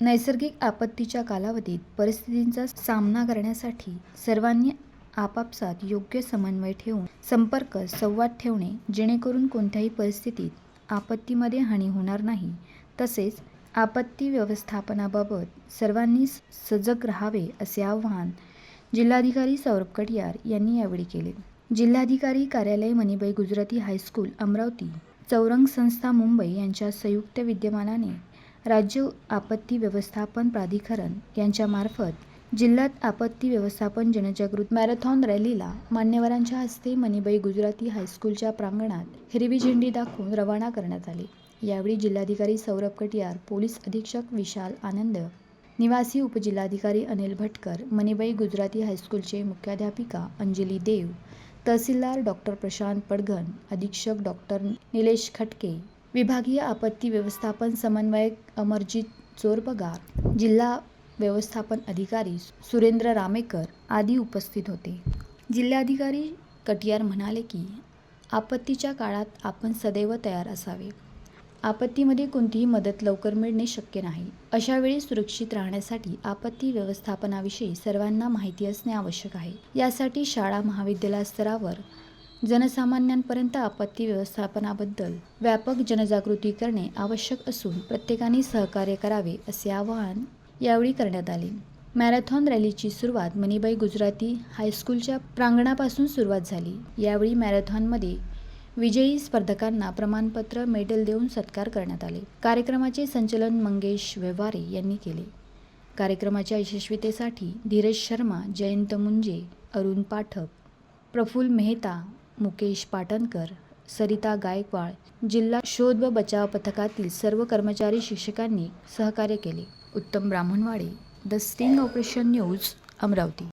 नैसर्गिक आपत्तीच्या कालावधीत परिस्थितींचा सामना करण्यासाठी सर्वांनी आपापसात योग्य समन्वय ठेवून संपर्क संवाद ठेवणे जेणेकरून कोणत्याही परिस्थितीत आपत्तीमध्ये हानी होणार नाही. तसेच आपत्ती व्यवस्थापनाबाबत सर्वांनी सजग राहावे असे आवाहन जिल्हाधिकारी सौरभ कटियार यांनी यावेळी केले. जिल्हाधिकारी कार्यालय मणिबाई गुजराती हायस्कूल अमरावती चौरंग संस्था मुंबई यांच्या संयुक्त विद्यमानाने राज्य आपत्ती व्यवस्थापन प्राधिकरण यांच्यामार्फत जिल्ह्यात आपत्ती व्यवस्थापन जनजागृत मॅरेथॉन रॅलीला मान्यवरांच्या हस्ते मणिबाई गुजराती हायस्कूलच्या प्रांगणात हिरवी झेंडी दाखवून रवाना करण्यात आले. यावेळी जिल्हाधिकारी सौरभ कटियार पोलीस अधीक्षक विशाल आनंद निवासी उपजिल्हाधिकारी अनिल भटकर मणिबाई गुजराती हायस्कूलचे मुख्याध्यापिका अंजली देव तहसीलदार डॉक्टर प्रशांत पडघन अधीक्षक डॉक्टर निलेश खटके विभागीय आपत्ती व्यवस्थापन समन्वयक अमरजित चोरबगार जिल्हा व्यवस्थापन अधिकारी सुरेंद्र रामेकर आदी उपस्थित होते. जिल्हाधिकारी कटियार म्हणाले की आपत्तीच्या काळात आपण सदैव तयार असावे. आपत्तीमध्ये कोणतीही मदत लवकर मिळणे शक्य नाही. अशावेळी सुरक्षित राहण्यासाठी आपत्ती व्यवस्थापनाविषयी सर्वांना माहिती असणे आवश्यक आहे. यासाठी शाळा महाविद्यालय स्तरावर जनसामान्यांपर्यंत आपत्ती व्यवस्थापनाबद्दल व्यापक जनजागृती करणे आवश्यक असून प्रत्येकाने सहकार्य करावे असे आवाहन यावेळी करण्यात आले. मॅरेथॉन रॅलीची सुरुवात मणिबाई गुजराती हायस्कूलच्या प्रांगणापासून सुरुवात झाली. यावेळी मॅरेथॉनमध्ये विजयी स्पर्धकांना प्रमाणपत्र मेडल देऊन सत्कार करण्यात आले. कार्यक्रमाचे संचलन मंगेश व्यवहारे यांनी केले. कार्यक्रमाच्या यशस्वीतेसाठी धीरज शर्मा जयंत मुंजे अरुण पाठक प्रफुल्ल मेहता मुकेश पाटणकर सरिता गायकवाड जिल्हा शोध व बचाव पथकातील सर्व कर्मचारी शिक्षकांनी सहकार्य केले. Uttam Brahmanwade the sting operation news Amravati.